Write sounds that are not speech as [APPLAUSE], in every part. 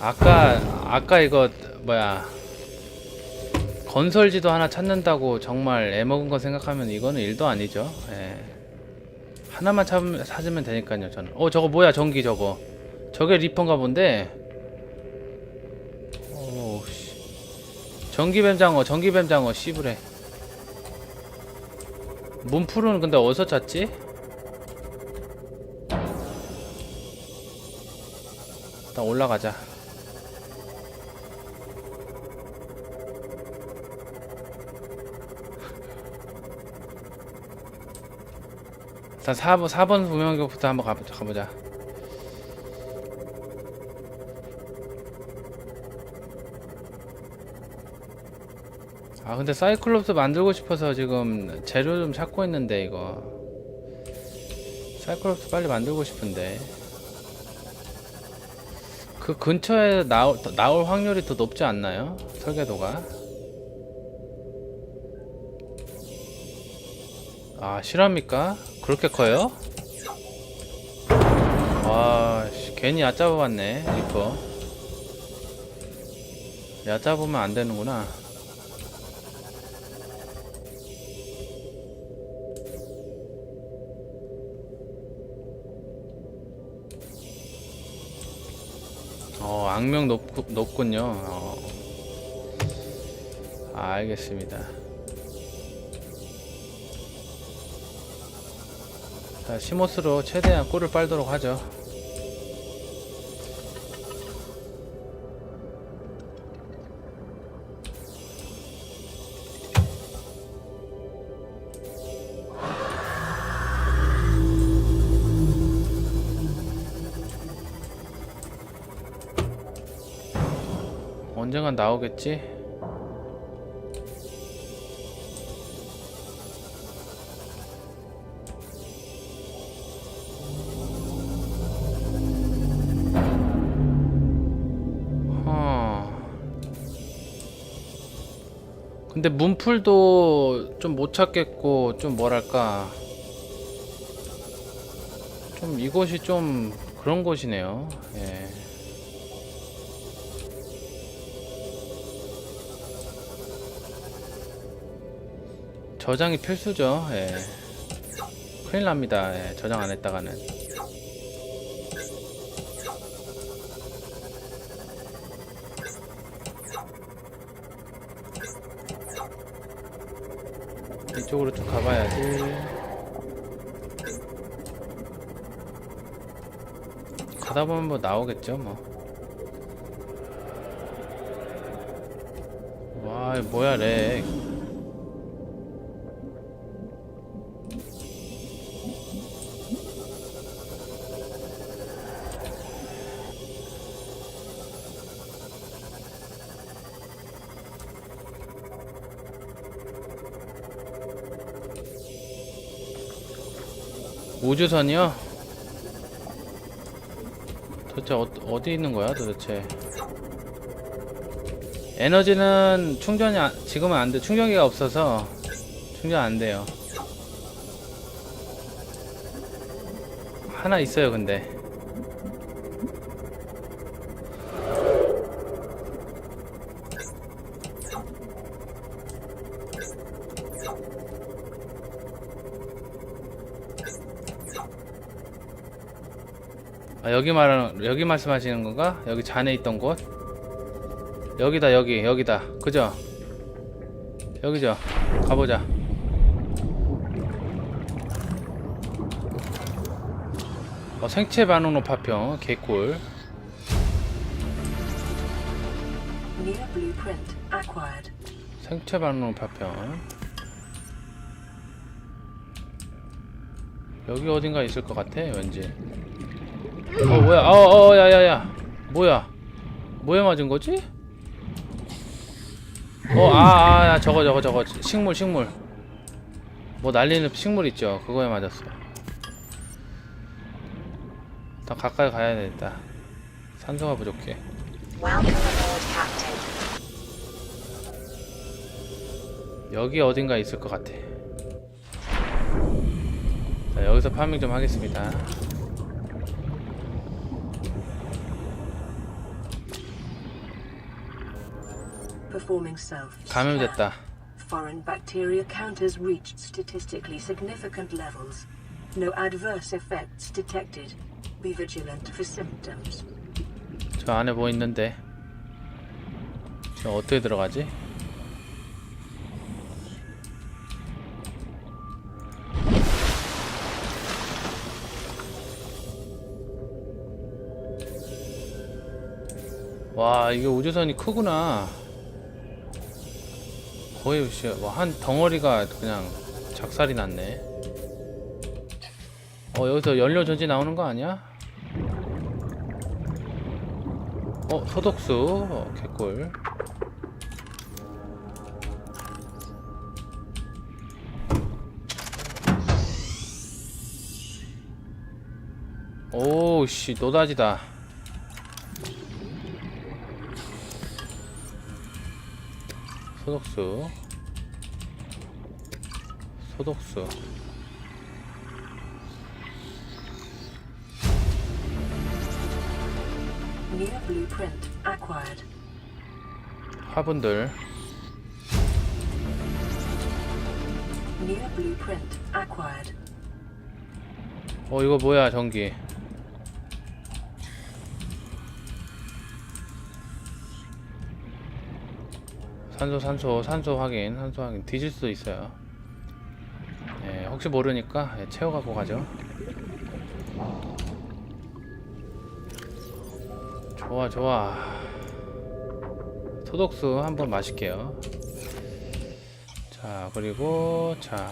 아까 아까 이거 뭐야 건설지도 하나 찾는다고 정말 애먹은 거 생각하면 이거는 일도 아니죠. 예. 하나만 찾으면, 찾으면 되니까요. 저는. 어 저거 뭐야 전기 저거. 저게 리퍼인가 본데. 오 씨. 전기뱀장어 전기뱀장어 씨부래. 문풀은 근데 어디서 찾지? 일단 올라가자. 일단 4번, 4번 분명격부터 한번 가보자, 가보자. 아, 근데 사이클롭스 만들고 싶어서 지금 재료 좀 찾고 있는데, 이거. 사이클롭스 빨리 만들고 싶은데. 그 근처에 나올, 나올 확률이 더 높지 않나요? 설계도가. 아, 실합니까? 그렇게 커요? 와, 씨, 괜히 얕잡아 봤네, 리퍼. 얕잡으면 안 되는구나. 어, 악명 높, 높군요. 어. 아, 알겠습니다. 시모스로 최대한 꿀을 빨도록 하죠. 언젠간 나오겠지? 근데 문풀도 좀 못 찾겠고 좀 뭐랄까 좀 이곳이 좀 그런 곳이네요. 예. 저장이 필수죠. 예. 큰일 납니다. 예. 저장 안 했다가는. 이쪽으로 좀 가봐야지. 가다 보면 뭐 나오겠죠, 뭐. 와, 뭐야, 렉. 우주선이요? 도대체 어, 어디 있는 거야 도대체 에너지는 충전이 안- 지금은 안 돼. 충전기가 없어서 충전 안 돼요. 하나 있어요, 근데. 아, 여기 말하는 여기 말씀하시는 건가? 여기 잔에 있던 곳? 여기다 여기 여기다 그죠? 여기죠 가보자 어, 생체 반응로 파평 개꿀. 생체 반응로 파평 여기 어딘가 있을 것 같아 왠지 어 뭐야? 어어 야야야. 뭐야? 뭐에 맞은 거지? 어아아 아, 저거 저거 저거. 식물 식물. 뭐 날리는 식물 있죠. 그거에 맞았어. 더 가까이 가야 되겠다. 산소가 부족해. 여기 어딘가 있을 것 같아. 자 여기서 파밍 좀 하겠습니다 performing self. 감염됐다. Foreign bacteria counters reached statistically significant levels. No adverse effects detected. Be vigilant for symptoms. 저 안에 뭐 있는데? 저 어떻게 들어가지? 와 이게 우주선이 크구나 거의 씨, 뭐한 덩어리가 그냥 작살이 났네. 어 여기서 연료 전지 나오는 거 아니야? 어 소독수 어, 개꿀. 오씨 노다지다 소독수 소독수. 화분들. 어 이거 뭐야 전기 산소 산소 산소 확인 산소 확인. 뒤질 수도 있어요. 예, 혹시 모르니까 예, 채워갖고 가죠. 좋아 좋아. 소독수 한번 마실게요. 자 그리고 자.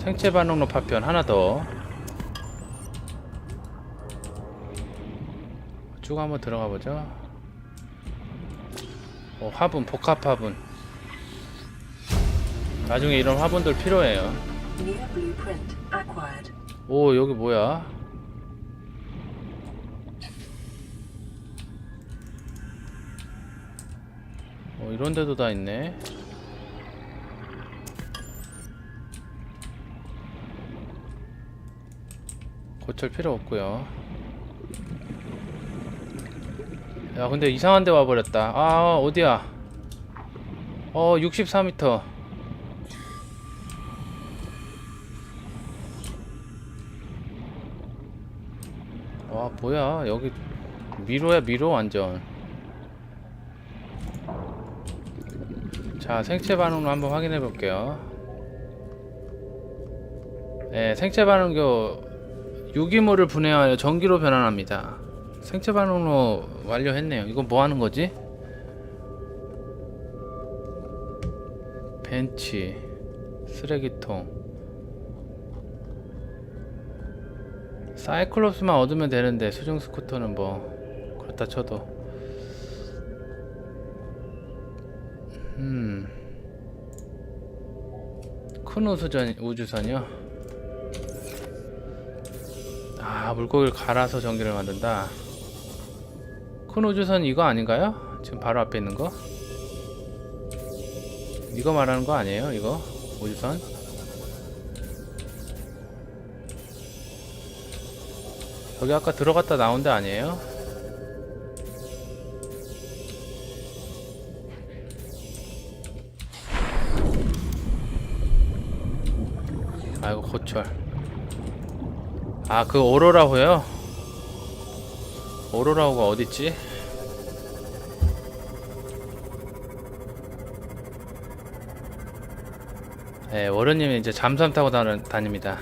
생체 반응로 파편 하나 더. 쭉 한번 들어가 보죠. 어, 화분, 복합 화분. 나중에 이런 화분들 필요해요. 오, 여기 뭐야? 어, 이런 데도 다 있네. 고칠 필요 없고요. 야, 근데 이상한 데 와버렸다. 아, 어디야? 어, 64m. 와, 뭐야? 여기 미로야, 미로 완전. 자, 생체 반응로 한번 확인해 볼게요. 네, 생체 반응교 유기물을 분해하여 전기로 변환합니다. 생체 반응로 완료했네요. 이건 뭐 하는 거지? 벤치, 쓰레기통. 사이클롭스만 얻으면 되는데 수중 스쿠터는 뭐 그렇다 쳐도. 음. 큰 우주선 우주선이요. 아 물고기를 갈아서 전기를 만든다 큰 우주선 이거 아닌가요? 지금 바로 앞에 있는 거? 이거 말하는 거 아니에요 이거? 우주선? 여기 아까 들어갔다 나온 데 아니에요? 아이고 고철 아, 그 오로라 호요? 오로라호가 어딨지? 네, 워런님이 이제 잠수함 타고 다, 다닙니다.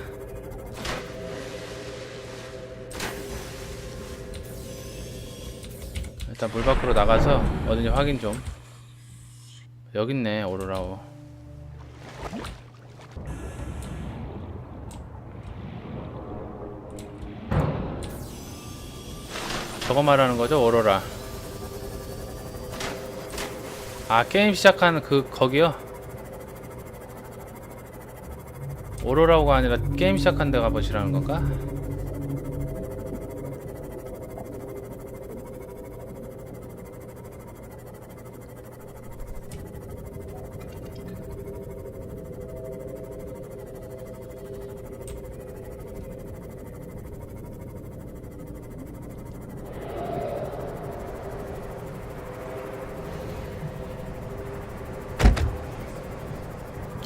일단 물 밖으로 나가서 어딘지 확인 좀. 여기 있네, 오로라호. 저거 말하는 거죠, 오로라. 아, 게임 시작하는 그, 거기요? 오로라고가 아니라 게임 시작한 데 가보시라는 건가?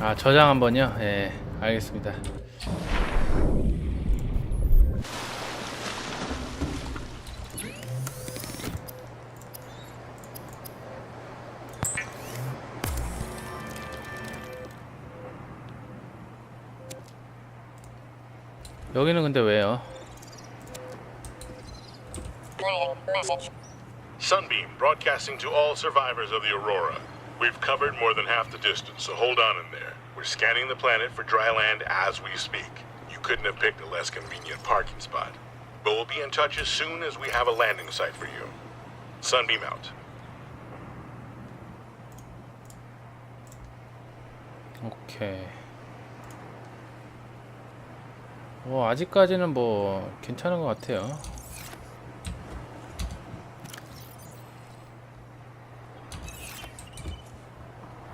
아 저장 한 번요? 예 알겠습니다 여기는 근데 왜요? Sunbeam broadcasting to all survivors of the Aurora. We've covered more than half the distance, so hold on in there. We're scanning the planet for dry land as we speak. You couldn't have picked a less convenient parking spot. But we'll be in touch as soon as we have a landing site for you. Sunbeam out. 오케이. 뭐 아직까지는 뭐 괜찮은 것 같아요.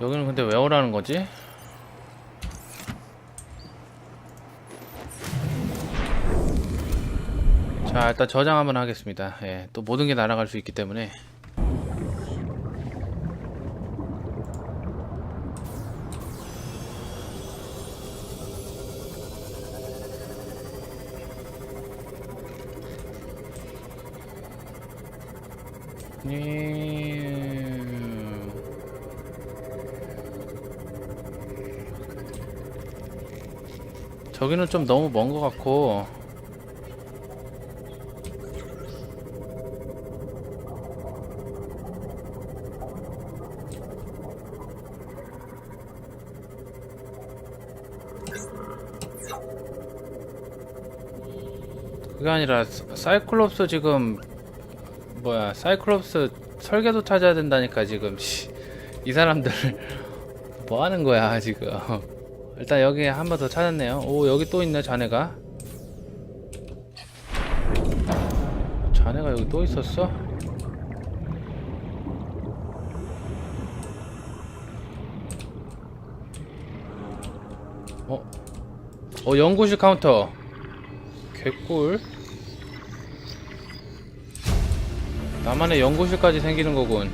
여기는 근데 왜 오라는 거지? 자 일단 저장 한번 하겠습니다. 예, 또 모든 게 날아갈 수 있기 때문에 좀 너무 먼 것 같고. 그게 아니라 사- 사이클롭스 지금 뭐야 사이클롭스 설계도 찾아야 된다니까 지금. 씨, 이 사람들 [LAUGHS] 뭐 하는 거야 지금 일단 여기 한 번 더 찾았네요. 오 여기 또 있네 자네가. 자네가 여기 또 있었어? 어? 어 연구실 카운터. 개꿀. 나만의 연구실까지 생기는 거군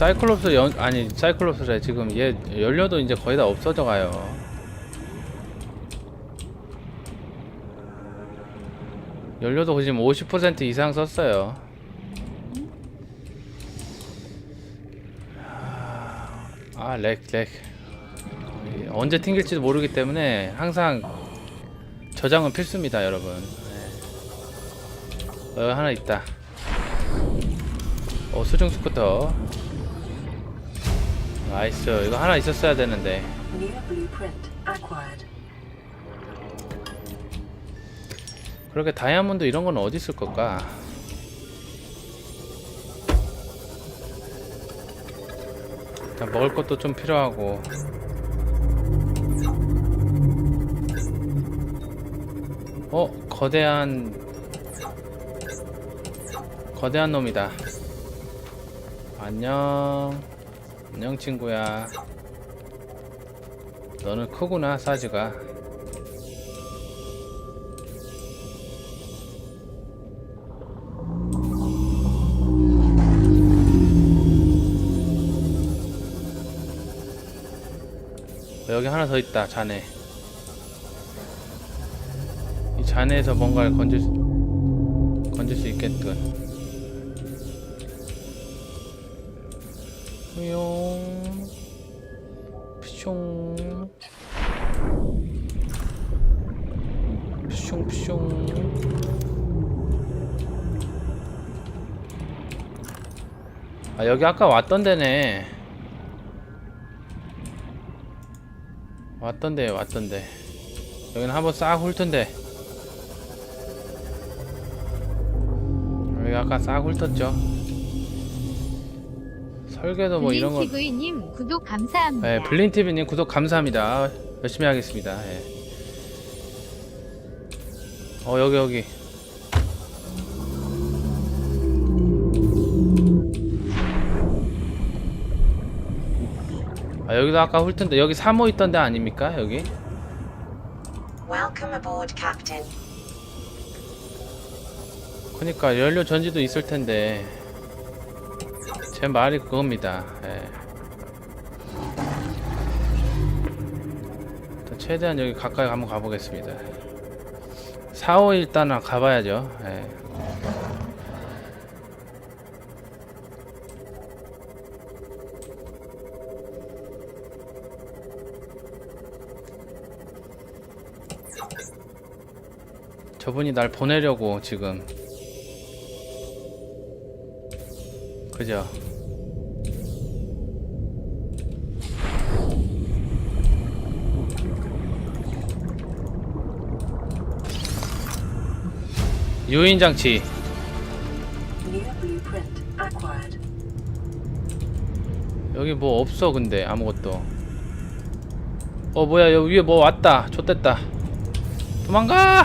사이클롭스 연 아니 사이클롭스래 지금 얘 연료도 이제 거의 다 없어져 가요. 연료도 지금 50% 이상 썼어요. 아, 렉, 렉. 언제 튕길지도 모르기 때문에 항상 저장은 필수입니다, 여러분. 네. 어, 하나 있다. 어, 수중 스쿠터. 나이스. 이거 하나 있었어야 되는데. 그렇게 다이아몬드 이런 건 어디 있을 걸까? 일단 먹을 것도 좀 필요하고. 어, 거대한 거대한 놈이다. 안녕. 안녕 친구야. 너는 크구나 사이즈가. 어, 여기 하나 더 있다 잔해 이 잔해에서 뭔가를 건질 수, 건질 수 있겠군 용 푸숑 푸숑 푸숑 아 여기 아까 왔던 데네. 왔던 데 왔던 데. 여기는 한번 싹 훑던데. 여기 아까 싹 훑었죠 설계도 뭐 이런 거 블린티브님 구독 감사합니다. 네, 블린TV님 구독 감사합니다 열심히 하겠습니다 예. 어 여기 여기 여기도 아까 훑던데 여기 3호 있던 데 아닙니까 여기? Welcome aboard, Captain. 그니까 연료 전지도 있을 텐데 제 말이 그겁니다. 예. 최대한 여기 가까이 한번 가보겠습니다. 4호 일단 가봐야죠. 예. 저분이 날 보내려고 지금 그죠? 유인 장치. 여기 뭐 없어 근데 아무것도. 어 뭐야 여기 위에 뭐 왔다. 좆됐다. 도망가!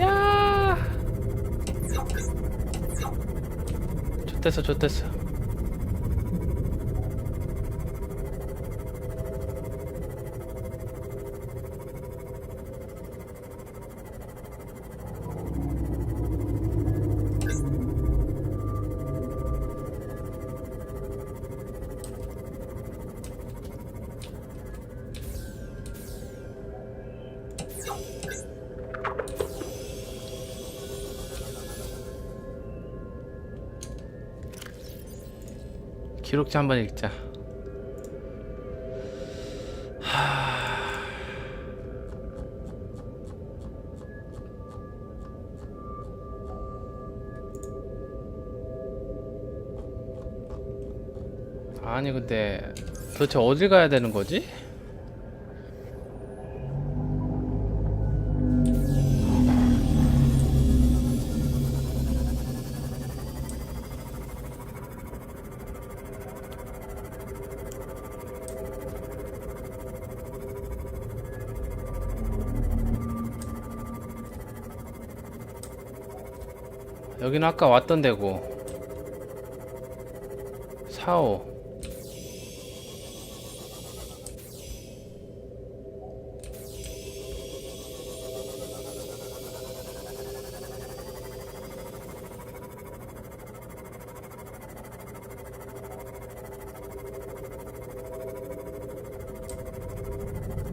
야! 좆됐어 좆됐어 기록지 한번 읽자 하... 아니 근데 도대체 어딜 가야 되는 거지? 여기는 아까 왔던 데고. 4호.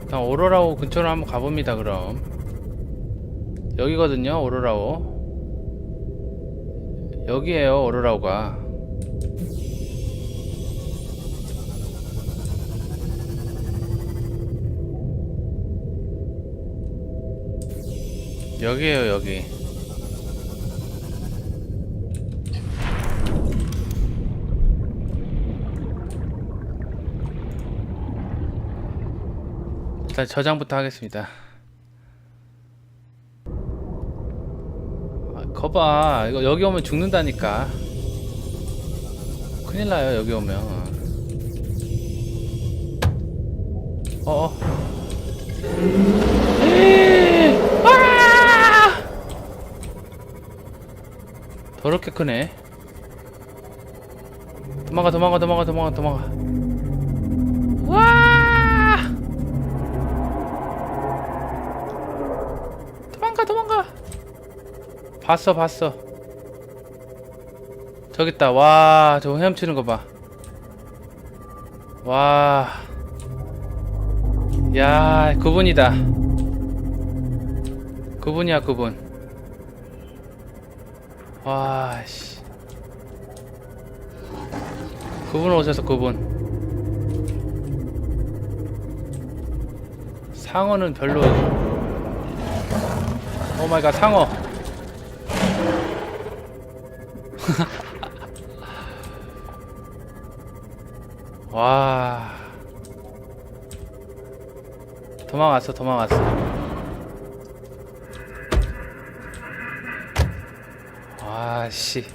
일단 오로라호 근처로 한번 가봅니다 그럼. 여기거든요 오로라호 여기에요 오로라가. 여기에요 여기. 일단 저장부터 하겠습니다 거봐. 이거 여기 오면 죽는다니까. 큰일 나요 여기 오면. 어어. 에이! 아! 더럽게 크네. 도망가 도망가 도망가 도망가 도망가 봤어 봤어 저기 있다 와 저거 헤엄치는 거봐 와 야, 그분이다. 그분이야, 그분. 와, 씨. 그분 오셔서 그분. 상어는 별로. 오 마이 갓, 상어. [LAUGHS] 와. 도망왔어 도망왔어 아씨